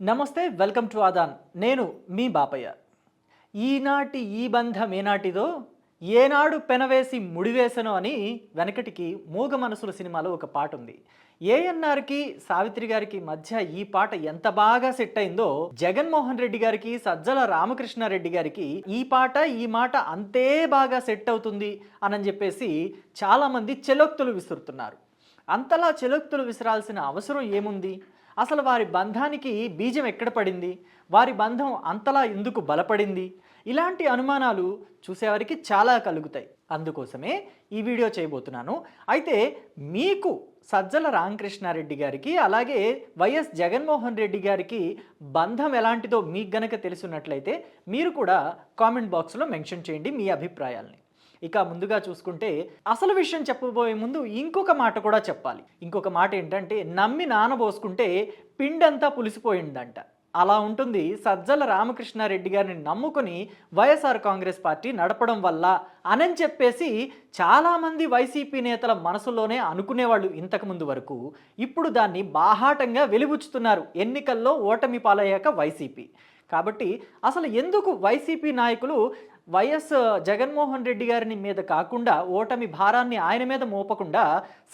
నమస్తే welcome to Aadan. నేను మీ బాపయ్య. ఈనాటి ఈ బంధం ఏనాటిదో ఏనాడు పెనవేసి ముడివేసను అని వెనకటికి మూగ మనసుల సినిమాలో ఒక పాట ఉంది ఏఎన్ఆర్కి సావిత్రి గారికి మధ్య ఈ పాట ఎంత బాగా సెట్ అయిందో జగన్మోహన్ రెడ్డి గారికి సజ్జల రామకృష్ణారెడ్డి గారికి ఈ పాట ఈ మాట అంతే బాగా సెట్ అవుతుంది అని చెప్పేసి చాలామంది చెలోక్తులు విసురుతున్నారు. అంతలా చెలోక్తులు విసరాల్సిన అవసరం ఏముంది? అసలు వారి బంధానికి బీజం ఎక్కడ పడింది? వారి బంధం అంతలా ఎందుకు బలపడింది? ఇలాంటి అనుమానాలు చూసేవారికి చాలా కలుగుతాయి. అందుకోసమే ఈ వీడియో చేయబోతున్నాను. అయితే మీకు సజ్జల రామకృష్ణారెడ్డి గారికి అలాగే వైఎస్ జగన్మోహన్ రెడ్డి గారికి బంధం ఎలాంటిదో మీకు గనక తెలుసున్నట్లయితే మీరు కూడా కామెంట్ బాక్స్లో మెన్షన్ చేయండి మీ అభిప్రాయాల్ని. ఇక ముందుగా చూసుకుంటే అసలు విషయం చెప్పబోయే ముందు ఇంకొక మాట కూడా చెప్పాలి. ఇంకొక మాట ఏంటంటే నమ్మి నానబోసుకుంటే పిండంతా పులిసిపోయిందంట. అలా ఉంటుంది సజ్జల రామకృష్ణారెడ్డి గారిని నమ్ముకొని వైఎస్ఆర్ కాంగ్రెస్ పార్టీ నడపడం వల్ల అనని చెప్పేసి చాలామంది వైసీపీ నేతల మనసులోనే అనుకునేవాళ్ళు ఇంతకుముందు వరకు. ఇప్పుడు దాన్ని బాహాటంగా వెలిబుచ్చుతున్నారు ఎన్నికల్లో ఓటమి పాలయ్యాక వైసీపీ. కాబట్టి అసలు ఎందుకు వైసీపీ నాయకులు వైఎస్ జగన్మోహన్ రెడ్డి గారిని మీద కాకుండా ఓటమి భారాన్ని ఆయన మీద మోపకుండా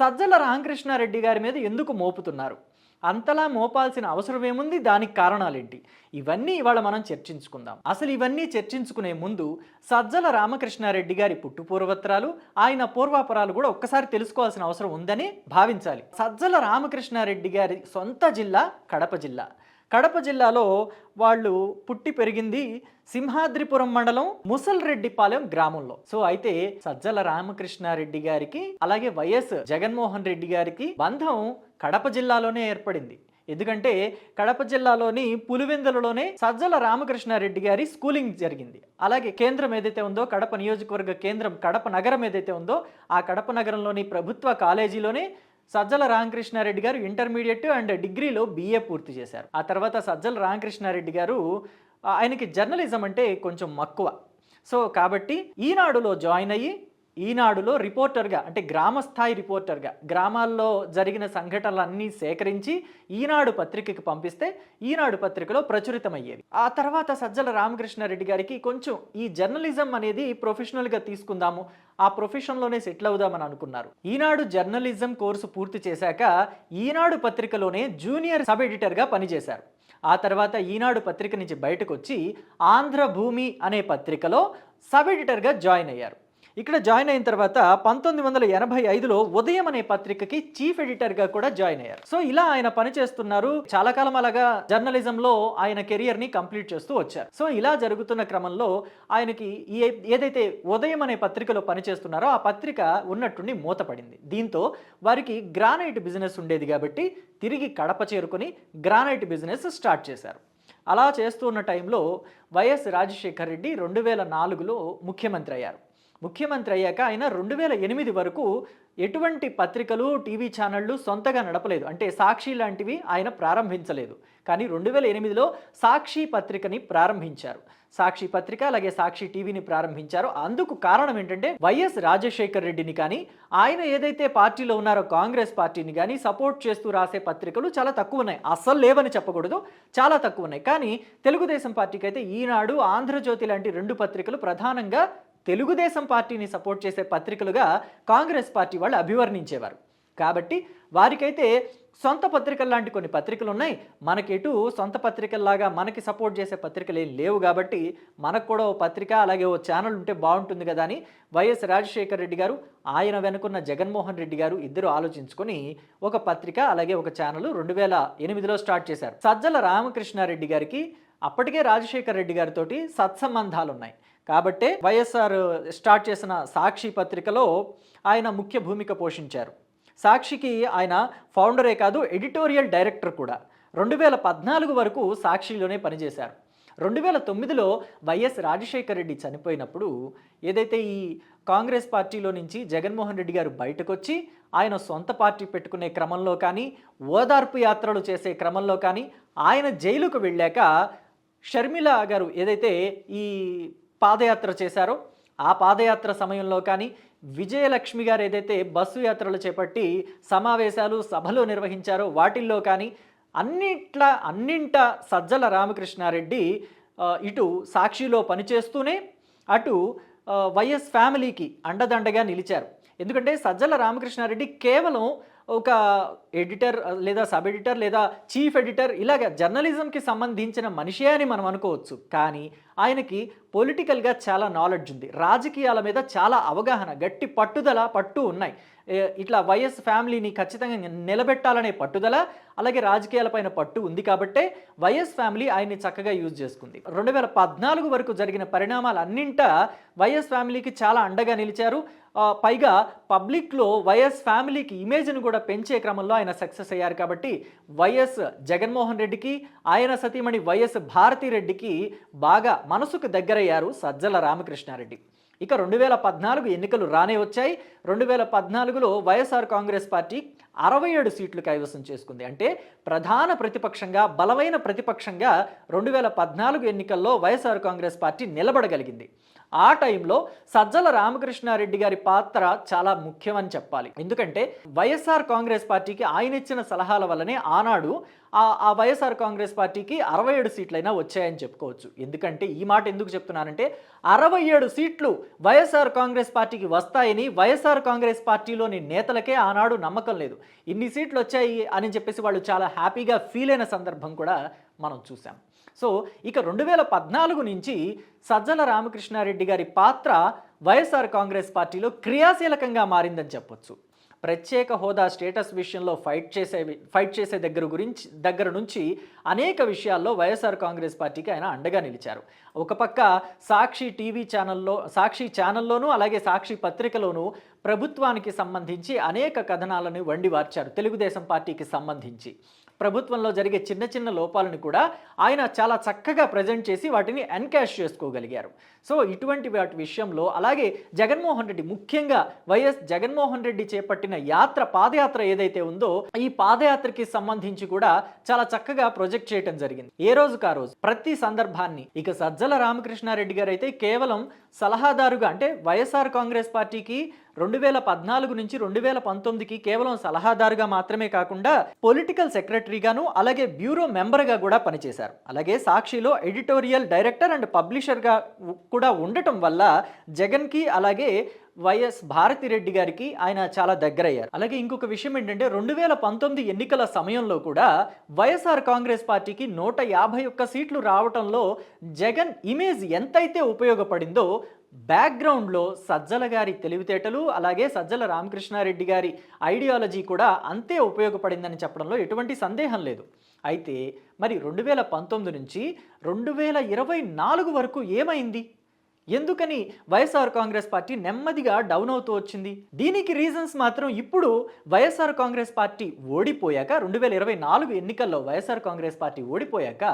సజ్జల రామకృష్ణారెడ్డి గారి మీద ఎందుకు మోపుతున్నారు? అంతలా మోపాల్సిన అవసరం ఏముంది దానికి కారణాలేంటి? ఇవన్నీ ఇవాళ మనం చర్చించుకుందాం. అసలు ఇవన్నీ చర్చించుకునే ముందు సజ్జల రామకృష్ణారెడ్డి గారి పుట్టు పూర్వత్రాలు ఆయన పూర్వాపరాలు కూడా ఒక్కసారి తెలుసుకోవాల్సిన అవసరం ఉందని భావించాలి. సజ్జల రామకృష్ణారెడ్డి గారి సొంత జిల్లా కడప జిల్లా. కడప జిల్లాలో వాళ్ళు పుట్టి పెరిగింది సింహాద్రిపురం మండలం ముసల్రెడ్డిపాలెం గ్రామంలో. సో అయితే సజ్జల రామకృష్ణారెడ్డి గారికి అలాగే వైఎస్ జగన్మోహన్ రెడ్డి గారికి బంధం కడప జిల్లాలోనే ఏర్పడింది. ఎందుకంటే కడప జిల్లాలోని పులివెందులలోనే సజ్జల రామకృష్ణారెడ్డి గారి స్కూలింగ్ జరిగింది. అలాగే కేంద్రం ఏదైతే ఉందో కడప నియోజకవర్గ కేంద్రం కడప నగరం ఏదైతే ఉందో ఆ కడప నగరంలోని ప్రభుత్వ కాలేజీలోనే సజ్జల రామకృష్ణారెడ్డి గారు ఇంటర్మీడియట్ అండ్ డిగ్రీలో బీఏ పూర్తి చేశారు. ఆ తర్వాత సజ్జల రామకృష్ణారెడ్డి గారు ఆయనకి జర్నలిజం అంటే కొంచెం మక్కువ. సో కాబట్టి ఈనాడులో జాయిన్ అయ్యి ఈనాడులో రిపోర్టర్గా అంటే గ్రామ స్థాయి రిపోర్టర్గా గ్రామాల్లో జరిగిన సంఘటనలన్నీ సేకరించి ఈనాడు పత్రికకి పంపిస్తే ఈనాడు పత్రికలో ప్రచురితమయ్యేవి. ఆ తర్వాత సజ్జల రామకృష్ణారెడ్డి గారికి కొంచెం ఈ జర్నలిజం అనేది ప్రొఫెషనల్గా తీసుకుందాము ఆ ప్రొఫెషన్లోనే సెటిల్ అవుదామని అనుకున్నారు. ఈనాడు జర్నలిజం కోర్సు పూర్తి చేశాక ఈనాడు పత్రికలోనే జూనియర్ సబ్ ఎడిటర్గా పనిచేశారు. ఆ తర్వాత ఈనాడు పత్రిక నుంచి బయటకు వచ్చి ఆంధ్రభూమి అనే పత్రికలో సబ్ ఎడిటర్గా జాయిన్ అయ్యారు. ఇక్కడ జాయిన్ అయిన తర్వాత పంతొమ్మిది వందల ఎనభై ఐదులో ఉదయం అనే పత్రికకి చీఫ్ ఎడిటర్గా కూడా జాయిన్ అయ్యారు. సో ఇలా ఆయన పని చేస్తున్నారు. చాలా కాలం అలాగా జర్నలిజంలో ఆయన కెరియర్ని కంప్లీట్ చేస్తూ వచ్చారు. సో ఇలా జరుగుతున్న క్రమంలో ఆయనకి ఏ ఏదైతే ఉదయం అనే పత్రికలో పనిచేస్తున్నారో ఆ పత్రిక ఉన్నట్టుండి మూతపడింది. దీంతో వారికి గ్రానైట్ బిజినెస్ ఉండేది కాబట్టి తిరిగి కడప చేరుకొని గ్రానైట్ బిజినెస్ స్టార్ట్ చేశారు. అలా చేస్తూ ఉన్న టైంలో వైఎస్ రాజశేఖర్ రెడ్డి రెండు వేల నాలుగులో ముఖ్యమంత్రి అయ్యారు. ముఖ్యమంత్రి అయ్యాక ఆయన రెండు వేల ఎనిమిది వరకు ఎటువంటి పత్రికలు టీవీ ఛానళ్ళు సొంతగా నడపలేదు. అంటే సాక్షి లాంటివి ఆయన ప్రారంభించలేదు. కానీ రెండు వేల ఎనిమిదిలో సాక్షి పత్రికని ప్రారంభించారు. సాక్షి పత్రిక అలాగే సాక్షి టీవీని ప్రారంభించారు. అందుకు కారణం ఏంటంటే వైఎస్ రాజశేఖర్ రెడ్డిని కానీ ఆయన ఏదైతే పార్టీలో ఉన్నారో కాంగ్రెస్ పార్టీని కానీ సపోర్ట్ చేస్తూ రాసే పత్రికలు చాలా తక్కువ ఉన్నాయి అస్సలు లేవని చెప్పకూడదు. చాలా తక్కువ ఉన్నాయి కానీ తెలుగుదేశం పార్టీకి అయితే ఈనాడు ఆంధ్రజ్యోతి లాంటి రెండు పత్రికలు ప్రధానంగా తెలుగుదేశం పార్టీని సపోర్ట్ చేసే పత్రికలుగా కాంగ్రెస్ పార్టీ వాళ్ళు అభివర్ణించేవారు. కాబట్టి వారికైతే సొంత పత్రికలు లాంటి కొన్ని పత్రికలు ఉన్నాయి. మనకెటు సొంత పత్రికల్లాగా మనకి సపోర్ట్ చేసే పత్రికలు ఏం లేవు కాబట్టి మనకు కూడా ఓ పత్రిక అలాగే ఓ ఛానల్ ఉంటే బాగుంటుంది కదా అని వైఎస్ రాజశేఖర్ రెడ్డి గారు ఆయన వెనుకున్న జగన్మోహన్ రెడ్డి గారు ఇద్దరు ఆలోచించుకొని ఒక పత్రిక అలాగే ఒక ఛానల్ రెండు వేల ఎనిమిదిలో స్టార్ట్ చేశారు. సజ్జల రామకృష్ణారెడ్డి గారికి అప్పటికే రాజశేఖర్ రెడ్డి గారితోటి సత్సంబంధాలు ఉన్నాయి కాబట్టే వైఎస్ఆర్ స్టార్ట్ చేసిన సాక్షి పత్రికలో ఆయన ముఖ్య భూమిక పోషించారు. సాక్షికి ఆయన ఫౌండరే కాదు ఎడిటోరియల్ డైరెక్టర్ కూడా. రెండు వేల పద్నాలుగు వరకు సాక్షిలోనే పనిచేశారు. రెండు వేల తొమ్మిదిలో వైఎస్ రాజశేఖర రెడ్డి చనిపోయినప్పుడు ఏదైతే ఈ కాంగ్రెస్ పార్టీలో నుంచి జగన్మోహన్ రెడ్డి గారు బయటకు వచ్చి ఆయన సొంత పార్టీ పెట్టుకునే క్రమంలో కానీ ఓదార్పు యాత్రలు చేసే క్రమంలో కానీ ఆయన జైలుకు వెళ్ళాక షర్మిల గారు ఏదైతే ఈ పాదయాత్ర చేశారో ఆ పాదయాత్ర సమయంలో కానీ విజయలక్ష్మి గారు ఏదైతే బస్సు యాత్రలు చేపట్టి సమావేశాలు సభలు నిర్వహించారో వాటిల్లో కానీ అన్నిట్ల అన్నింట సజ్జల రామకృష్ణారెడ్డి ఇటు సాక్షిలో పనిచేస్తూనే అటు వైఎస్ ఫ్యామిలీకి అండదండగా నిలిచారు. ఎందుకంటే సజ్జల రామకృష్ణారెడ్డి కేవలం ఒక ఎడిటర్ లేదా సబ్ ఎడిటర్ లేదా చీఫ్ ఎడిటర్ ఇలాగ జర్నలిజంకి సంబంధించిన మనిషే అని మనం అనుకోవచ్చు. కానీ ఆయనకి పొలిటికల్గా చాలా నాలెడ్జ్ ఉంది. రాజకీయాల మీద చాలా అవగాహన గట్టి పట్టుదల పట్టు ఉన్నాయి. ఇట్లా వైఎస్ ఫ్యామిలీని ఖచ్చితంగా నిలబెట్టాలనే పట్టుదల అలాగే రాజకీయాలపైన పట్టు ఉంది కాబట్టే వైఎస్ ఫ్యామిలీ ఆయన్ని చక్కగా యూజ్ చేసుకుంది. రెండు వేల పద్నాలుగు వరకు జరిగిన పరిణామాలన్నింటా వైఎస్ ఫ్యామిలీకి చాలా అండగా నిలిచారు. పైగా పబ్లిక్లో వైఎస్ ఫ్యామిలీకి ఇమేజ్ను కూడా పెంచే క్రమంలో ఆయన సక్సెస్ అయ్యారు కాబట్టి వైఎస్ జగన్మోహన్ రెడ్డికి ఆయన సతీమణి వైఎస్ భారతిరెడ్డికి బాగా మనసుకు దగ్గరయ్యారు సజ్జల రామకృష్ణారెడ్డి. ఇక రెండు వేల పద్నాలుగు ఎన్నికలు రానే వచ్చాయి. రెండు వేల పద్నాలుగులో వైఎస్ఆర్ కాంగ్రెస్ పార్టీ అరవై ఏడు సీట్లు కైవసం చేసుకుంది. అంటే ప్రధాన ప్రతిపక్షంగా బలమైన ప్రతిపక్షంగా రెండు వేల పద్నాలుగు ఎన్నికల్లో వైఎస్ఆర్ కాంగ్రెస్ పార్టీ నిలబడగలిగింది. ఆ టైంలో సజ్జల రామకృష్ణారెడ్డి గారి పాత్ర చాలా ముఖ్యమని చెప్పాలి. ఎందుకంటే వైఎస్ఆర్ కాంగ్రెస్ పార్టీకి ఆయన ఇచ్చిన సలహాల వల్లనే ఆనాడు ఆ ఆ వైఎస్ఆర్ కాంగ్రెస్ పార్టీకి అరవై ఏడు సీట్లైనా వచ్చాయని చెప్పుకోవచ్చు. ఎందుకంటే ఈ మాట ఎందుకు చెప్తున్నానంటే అరవై ఏడు సీట్లు వైఎస్ఆర్ కాంగ్రెస్ పార్టీకి వస్తాయని వైఎస్ఆర్ కాంగ్రెస్ పార్టీలోని నేతలకే ఆనాడు నమ్మకం లేదు. ఇన్ని సీట్లు వచ్చాయి అని చెప్పేసి వాళ్ళు చాలా హ్యాపీగా ఫీల్ అయిన సందర్భం కూడా మనం చూసాం సో ఇక రెండు వేల పద్నాలుగు నుంచి సజ్జల రామకృష్ణారెడ్డి గారి పాత్ర వైఎస్ఆర్ కాంగ్రెస్ పార్టీలో క్రియాశీలకంగా మారిందని చెప్పొచ్చు. ప్రత్యేక హోదా స్టేటస్ విషయంలో ఫైట్ చేసే ఫైట్ చేసే దగ్గర గురించి దగ్గర నుంచి అనేక విషయాల్లో వైఎస్ఆర్ కాంగ్రెస్ పార్టీకి ఆయన అండగా నిలిచారు. ఒక పక్క సాక్షి టీవీ ఛానల్లో సాక్షి ఛానల్లోనూ అలాగే సాక్షి పత్రికలోనూ ప్రభుత్వానికి సంబంధించి అనేక కథనాలను వండి వార్చారు. తెలుగుదేశం పార్టీకి సంబంధించి. ప్రభుత్వంలో జరిగే చిన్న చిన్న లోపాలను కూడా ఆయన చాలా చక్కగా ప్రజెంట్ చేసి వాటిని ఎన్కాష్ చేసుకోగలిగారు. సో ఇటువంటి వాటి విషయంలో అలాగే జగన్మోహన్ రెడ్డి ముఖ్యంగా వైఎస్ జగన్మోహన్ రెడ్డి చేపట్టిన యాత్ర పాదయాత్ర ఏదైతే ఉందో ఈ పాదయాత్రకి సంబంధించి కూడా చాలా చక్కగా ప్రొజెక్ట్ చేయడం జరిగింది. ఏ రోజుకు ఆ రోజు? ప్రతి సందర్భాన్ని. ఇక సజ్జల రామకృష్ణారెడ్డి గారు అయితే కేవలం సలహాదారుగా అంటే వైఎస్ఆర్ కాంగ్రెస్ పార్టీకి రెండు వేల పద్నాలుగు నుంచి రెండు వేల పంతొమ్మిదికి కేవలం సలహాదారుగా మాత్రమే కాకుండా పొలిటికల్ సెక్రటరీగాను అలాగే బ్యూరో మెంబర్గా కూడా పనిచేశారు. అలాగే సాక్షిలో ఎడిటోరియల్ డైరెక్టర్ అండ్ పబ్లిషర్గా కూడా ఉండటం వల్ల జగన్కి అలాగే వైఎస్ భారతిరెడ్డి గారికి ఆయన చాలా దగ్గరయ్యారు. అలాగే ఇంకొక విషయం ఏంటంటే రెండు వేల పంతొమ్మిది ఎన్నికల సమయంలో కూడా వైఎస్ఆర్ కాంగ్రెస్ పార్టీకి నూట యాభై ఒక్క సీట్లు రావటంలో జగన్ ఇమేజ్ ఎంతైతే ఉపయోగపడిందో బ్యాక్గ్రౌండ్లో సజ్జల గారి తెలివితేటలు అలాగే సజ్జల రామకృష్ణారెడ్డి గారి ఐడియాలజీ కూడా అంతే ఉపయోగపడిందని చెప్పడంలో ఎటువంటి సందేహం లేదు. అయితే మరి రెండు వేల పంతొమ్మిది నుంచి రెండు వేల ఇరవై నాలుగు వరకు ఏమైంది? ఎందుకని వైఎస్ఆర్ కాంగ్రెస్ పార్టీ నెమ్మదిగా డౌన్ అవుతూ వచ్చింది? దీనికి రీజన్స్ మాత్రం ఇప్పుడు వైఎస్ఆర్ కాంగ్రెస్ పార్టీ ఓడిపోయాక రెండు వేల ఇరవై నాలుగు ఎన్నికల్లో వైఎస్ఆర్ కాంగ్రెస్ పార్టీ ఓడిపోయాక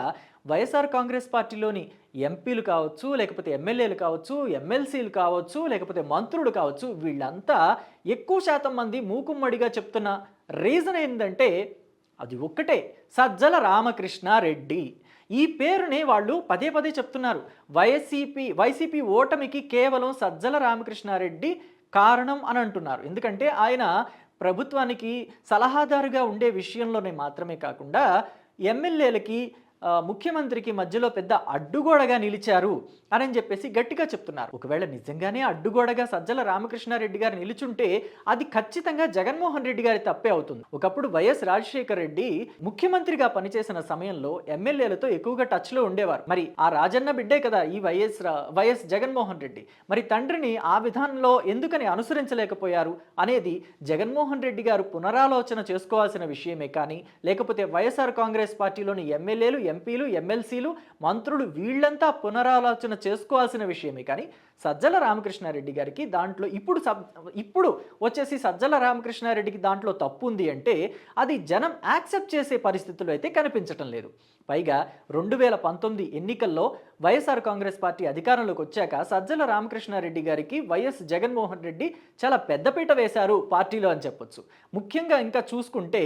వైఎస్ఆర్ కాంగ్రెస్ పార్టీలోని ఎంపీలు కావచ్చు లేకపోతే ఎమ్మెల్యేలు కావచ్చు ఎమ్మెల్సీలు కావచ్చు లేకపోతే మంత్రులు కావచ్చు వీళ్ళంతా ఎక్కువ శాతం మంది మూకుమ్మడిగా చెప్తున్న రీజన్ ఏంటంటే అది ఒక్కటే. సజ్జల రామకృష్ణారెడ్డి. ఈ పేరునే వాళ్ళు పదే పదే చెప్తున్నారు. వైసీపీ వైసీపీ ఓటమికి కేవలం సజ్జల రామకృష్ణారెడ్డి కారణం అని అంటున్నారు. ఎందుకంటే ఆయన ప్రభుత్వానికి సలహాదారుగా ఉండే విషయంలోనే మాత్రమే కాకుండా ఎమ్మెల్యేలకి ముఖ్యమంత్రికి మధ్యలో పెద్ద అడ్డుగోడగా నిలిచారు అని చెప్పేసి గట్టిగా చెప్తున్నారు. ఒకవేళ నిజంగానే అడ్డుగోడగా సజ్జల రామకృష్ణారెడ్డి గారు నిలుచుంటే అది ఖచ్చితంగా జగన్మోహన్ రెడ్డి గారి తప్పే అవుతుంది. ఒకప్పుడు వైఎస్ రాజశేఖర రెడ్డి ముఖ్యమంత్రిగా పనిచేసిన సమయంలో ఎమ్మెల్యేలతో ఎక్కువగా టచ్లో ఉండేవారు. మరి ఆ రాజన్న బిడ్డే కదా ఈ వైఎస్ రా- వైఎస్ జగన్మోహన్ రెడ్డి. మరి తండ్రిని ఆ విధానంలో ఎందుకని అనుసరించలేకపోయారు అనేది జగన్మోహన్ రెడ్డి గారు పునరాలోచన చేసుకోవాల్సిన విషయమే కానీ లేకపోతే వైఎస్ఆర్ కాంగ్రెస్ పార్టీలోని ఎమ్మెల్యేలు ఎంపీలు ఎమ్మెల్సీలు మంత్రులు వీళ్ళంతా పునరాలోచన చేసుకోవాల్సిన విషయమే. కానీ సజ్జల రామకృష్ణారెడ్డి గారికి దాంట్లో ఇప్పుడు సబ్ ఇప్పుడు వచ్చేసి సజ్జల రామకృష్ణారెడ్డికి దాంట్లో తప్పు ఉంది అంటే అది జనం యాక్సెప్ట్ చేసే పరిస్థితులు అయితే కనిపించటం లేదు. పైగా రెండు వేల పంతొమ్మిది ఎన్నికల్లో వైఎస్ఆర్ కాంగ్రెస్ పార్టీ అధికారంలోకి వచ్చాక సజ్జల రామకృష్ణారెడ్డి గారికి వైఎస్ జగన్మోహన్ రెడ్డి చాలా పెద్దపీట వేశారు పార్టీలో అని చెప్పొచ్చు. ముఖ్యంగా ఇంకా చూసుకుంటే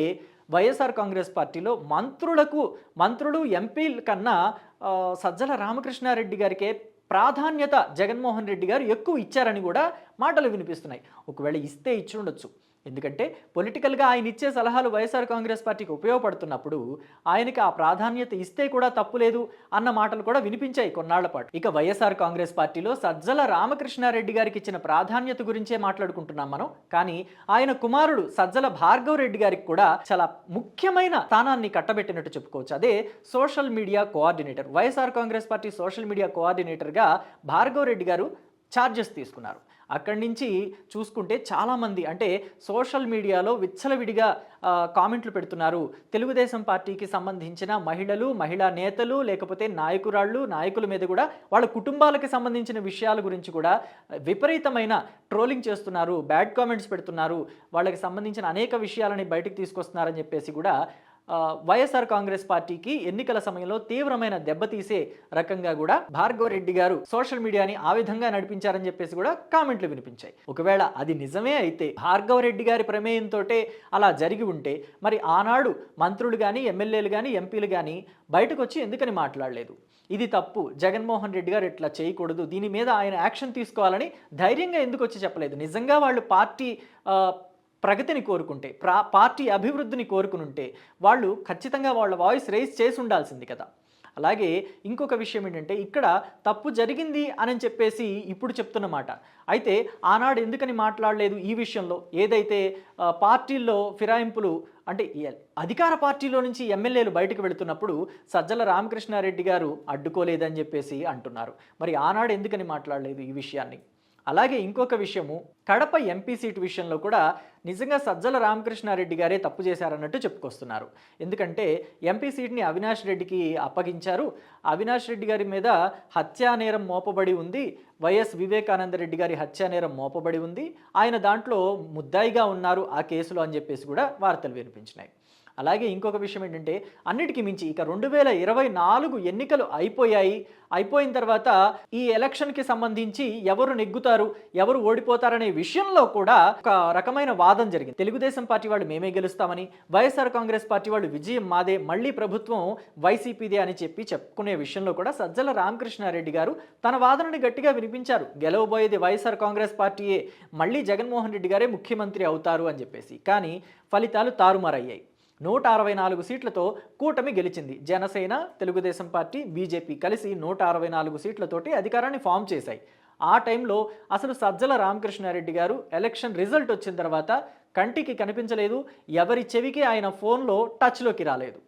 వైఎస్ఆర్ కాంగ్రెస్ పార్టీలో మంత్రులకు మంత్రులు ఎంపీల కన్నా సజ్జల రామకృష్ణారెడ్డి గారికే ప్రాధాన్యత జగన్మోహన్ రెడ్డి గారు ఎక్కువ ఇచ్చారని కూడా మాటలు వినిపిస్తున్నాయి. ఒకవేళ ఇస్తే ఇచ్చి ఉండొచ్చు ఎందుకంటే పొలిటికల్గా ఆయన ఇచ్చే సలహాలు వైఎస్ఆర్ కాంగ్రెస్ పార్టీకి ఉపయోగపడుతున్నప్పుడు ఆయనకి ఆ ప్రాధాన్యత ఇస్తే కూడా తప్పులేదు అన్న మాటలు కూడా వినిపించాయి కొన్నాళ్ళ పాటు. ఇక వైఎస్ఆర్ కాంగ్రెస్ పార్టీలో సజ్జల రామకృష్ణారెడ్డి గారికి ఇచ్చిన ప్రాధాన్యత గురించే మాట్లాడుకుంటున్నాం మనం. కానీ ఆయన కుమారుడు సజ్జల భార్గవ్ రెడ్డి గారికి కూడా చాలా ముఖ్యమైన స్థానాన్ని కట్టబెట్టినట్టు చెప్పుకోవచ్చు. అదే social media coordinator YSR Congress party social media కోఆర్డినేటర్గా Bhargav Reddy గారు ఛార్జెస్ తీసుకున్నారు. అక్కడి నుంచి చూసుకుంటే చాలామంది అంటే సోషల్ మీడియాలో విచ్చలవిడిగా కామెంట్లు పెడుతున్నారు. తెలుగుదేశం పార్టీకి సంబంధించిన మహిళలు మహిళా నేతలు లేకపోతే నాయకురాళ్ళు నాయకుల మీద కూడా వాళ్ళ కుటుంబాలకి సంబంధించిన విషయాల గురించి కూడా విపరీతమైన ట్రోలింగ్ చేస్తున్నారు బ్యాడ్ కామెంట్స్ పెడుతున్నారు. వాళ్ళకి సంబంధించిన అనేక విషయాలని బయటకు తీసుకొస్తున్నారని చెప్పేసి కూడా వైఎస్ఆర్ కాంగ్రెస్ పార్టీకి ఎన్నికల సమయంలో తీవ్రమైన దెబ్బతీసే రకంగా కూడా భార్గవ రెడ్డి గారు సోషల్ మీడియాని ఆ విధంగా నడిపించారని చెప్పేసి కూడా కామెంట్లు వినిపించాయి. ఒకవేళ అది నిజమే అయితే భార్గవ రెడ్డి గారి ప్రమేయంతో అలా జరిగి ఉంటే మరి ఆనాడు మంత్రులు కానీ ఎమ్మెల్యేలు కానీ ఎంపీలు కానీ బయటకు వచ్చి ఎందుకని మాట్లాడలేదు? ఇది తప్పు. జగన్మోహన్ రెడ్డి గారు ఇట్లా చేయకూడదు. దీని మీద ఆయన యాక్షన్ తీసుకోవాలని ధైర్యంగా ఎందుకు వచ్చి చెప్పలేదు? నిజంగా వాళ్ళు పార్టీ ప్రగతిని కోరుకుంటే ప్రా పార్టీ అభివృద్ధిని కోరుకునుంటే వాళ్ళు ఖచ్చితంగా వాళ్ళ వాయిస్ రేస్ చేసి ఉండాల్సింది కదా. అలాగే ఇంకొక విషయం ఏంటంటే ఇక్కడ తప్పు జరిగింది అని చెప్పేసి ఇప్పుడు చెప్తున్నమాట అయితే ఆనాడు ఎందుకని మాట్లాడలేదు ఈ విషయంలో? ఏదైతే పార్టీల్లో ఫిరాయింపులు అంటే అధికార పార్టీలో నుంచి ఎమ్మెల్యేలు బయటకు వెళుతున్నప్పుడు సజ్జల రామకృష్ణారెడ్డి గారు అడ్డుకోలేదని చెప్పేసి అంటున్నారు. మరి ఆనాడు ఎందుకని మాట్లాడలేదు ఈ విషయాన్ని? అలాగే ఇంకొక విషయము కడప ఎంపీ సీటు విషయంలో కూడా నిజంగా సజ్జల రామకృష్ణారెడ్డి గారే తప్పు చేశారన్నట్టు చెప్పుకొస్తున్నారు. ఎందుకంటే ఎంపీ సీట్ని అవినాష్ రెడ్డికి అప్పగించారు. అవినాష్ రెడ్డి గారి మీద హత్యానేరం మోపబడి ఉంది. వైఎస్ వివేకానంద రెడ్డి గారి హత్యానేరం మోపబడి ఉంది. ఆయన దాంట్లో ముద్దాయిగా ఉన్నారు ఆ కేసులో అని చెప్పేసి కూడా వార్తలు వినిపించినాయి. అలాగే ఇంకొక విషయం ఏంటంటే అన్నిటికీ మించి ఇక రెండు వేల ఇరవై నాలుగు ఎన్నికలు అయిపోయాయి. అయిపోయిన తర్వాత ఈ ఎలక్షన్కి సంబంధించి ఎవరు నెగ్గుతారు ఎవరు ఓడిపోతారనే విషయంలో కూడా ఒక రకమైన వాదం జరిగింది. తెలుగుదేశం పార్టీ వాళ్ళు మేమే గెలుస్తామని వైఎస్ఆర్ కాంగ్రెస్ పార్టీ వాళ్ళు విజయం మాదే మళ్ళీ ప్రభుత్వం వైసీపీదే అని చెప్పి చెప్పుకునే విషయంలో కూడా సజ్జల రామకృష్ణారెడ్డి గారు తన వాదనని గట్టిగా వినిపించారు. గెలవబోయేది వైఎస్ఆర్ కాంగ్రెస్ పార్టీయే మళ్ళీ జగన్మోహన్ రెడ్డి గారే ముఖ్యమంత్రి అవుతారు అని చెప్పేసి. కానీ ఫలితాలు తారుమారయ్యాయి. నూట అరవై నాలుగు సీట్లతో కూటమి గెలిచింది. జనసేన తెలుగుదేశం పార్టీ బీజేపీ కలిసి నూట అరవై నాలుగు సీట్లతోటి అధికారాన్ని ఫామ్ చేశాయి. ఆ టైంలో అసలు సజ్జల రామకృష్ణారెడ్డి గారు ఎలక్షన్ రిజల్ట్ వచ్చిన తర్వాత కంటికి కనిపించలేదు. ఎవరి చెవికి ఆయన ఫోన్లో టచ్లోకి రాలేదు.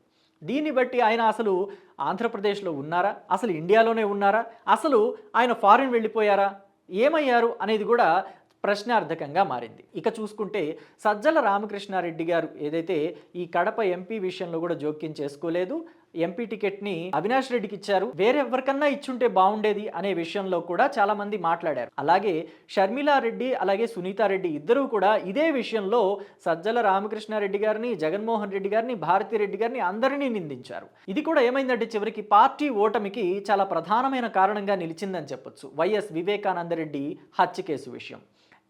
దీన్ని బట్టి ఆయన అసలు ఆంధ్రప్రదేశ్లో ఉన్నారా? అసలు ఇండియాలోనే ఉన్నారా? అసలు ఆయన ఫారిన్ వెళ్ళిపోయారా? ఏమయ్యారు? అనేది కూడా ప్రశ్నార్థకంగా మారింది. ఇక చూసుకుంటే సజ్జల రామకృష్ణారెడ్డి గారు ఏదైతే ఈ కడప ఎంపీ విషయంలో కూడా జోక్యం చేసుకోలేదు ఎంపీ టికెట్ని అవినాష్ రెడ్డికి ఇచ్చారు వేరెవరికన్నా ఇచ్చుంటే బాగుండేది అనే విషయంలో కూడా చాలామంది మాట్లాడారు. అలాగే షర్మిలారెడ్డి అలాగే సునీతారెడ్డి ఇద్దరూ కూడా ఇదే విషయంలో సజ్జల రామకృష్ణారెడ్డి గారిని జగన్మోహన్ రెడ్డి గారిని భారతిరెడ్డి గారిని అందరినీ నిందించారు. ఇది కూడా ఏమైందంటే చివరికి పార్టీ ఓటమికి చాలా ప్రధానమైన కారణంగా నిలిచిందని చెప్పొచ్చు. వైఎస్ వివేకానందరెడ్డి హత్య కేసు విషయం.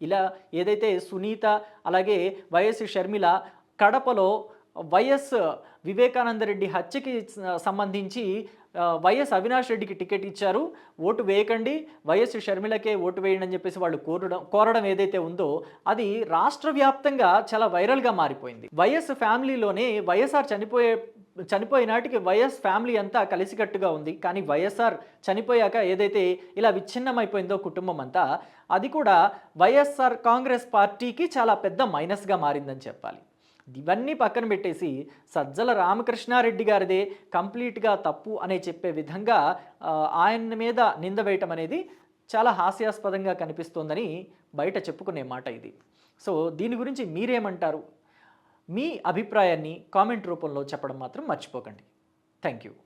ఇలా ఏదైతే సునీత అలాగే వైఎస్ షర్మిల కడపలో వైఎస్ వివేకానందరెడ్డి హత్యకి సంబంధించి వైఎస్ అవినాష్ రెడ్డికి టికెట్ ఇచ్చారు. ఓటు వేయకండి. వైఎస్ షర్మిలకే ఓటు వేయండి అని చెప్పేసి వాళ్ళు కోరడం కోరడం ఏదైతే ఉందో అది రాష్ట్ర వ్యాప్తంగా చాలా వైరల్గా మారిపోయింది. వైఎస్ ఫ్యామిలీలోనే వైఎస్ఆర్ చనిపోయే చనిపోయినాటికి వైఎస్ ఫ్యామిలీ అంతా కలిసికట్టుగా ఉంది. కానీ వైఎస్ఆర్ చనిపోయాక ఏదైతే ఇలా విచ్ఛిన్నమైపోయిందో కుటుంబం అంతా అది కూడా వైఎస్ఆర్ కాంగ్రెస్ పార్టీకి చాలా పెద్ద మైనస్గా మారిందని చెప్పాలి. ఇవన్నీ పక్కన పెట్టేసి సజ్జల రామకృష్ణారెడ్డి గారిదే కంప్లీట్గా తప్పు అనే చెప్పే విధంగా ఆయన మీద నింద వేయటం అనేది చాలా హాస్యాస్పదంగా కనిపిస్తోందని బయట చెప్పుకునే మాట ఇది. సో దీని గురించి మీరేమంటారు? మీ అభిప్రాయాన్ని కామెంట్ రూపంలో చెప్పడం మాత్రం మర్చిపోకండి. Thank you.